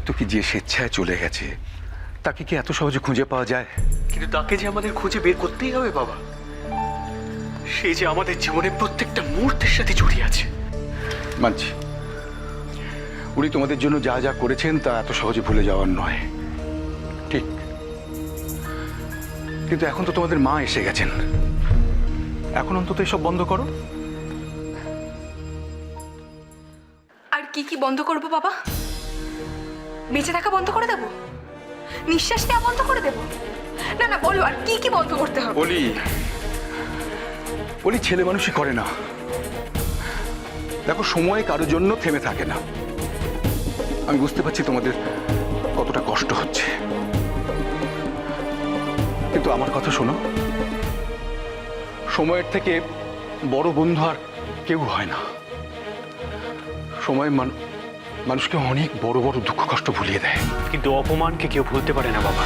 কি যে স্বেচ্ছায় চলে গেছে তাকে কি এত সহজে খুঁজে পাওয়া যায়? কিন্তু তাকে যে আমাদের খুঁজে বের করতেই হবে বাবা সে যে আমাদের জীবনের প্রত্যেকটা মুহূর্তের সাথে জড়িয়ে আছে। মানছি। উনি তোমাদের জন্য যা যা করেছেন তা এত সহজে ভুলে যাওয়ার নয়। ঠিক। কিন্তু এখন তো তোমাদের মা এসে গেছেন। এখন অন্তত এসব বন্ধ করো। আর কি কি বন্ধ করব বাবা? বেঁচে থাকা বন্ধ করে দেবো? নিঃশ্বাস নেওয়া বন্ধ করে দেবো? না না, বলো, আর কি কি বন্ধ করতে হবে? বলি বলি, ছেলে মানুষই করে না। দেখো, সময় কারোর জন্য থেমে থাকে না। আমি বুঝতে পারছি তোমাদের কতটা কষ্ট হচ্ছে। কিন্তু আমার কথা শোনো, সময়ের থেকে বড় বন্ধু আর কেউ হয় না। সময় মান- মানুষকে অনেক বড় বড় দুঃখ কষ্ট ভুলিয়ে দেয়। কিন্তু অপমানকে কেউ ভুলতে পারে না, বাবা।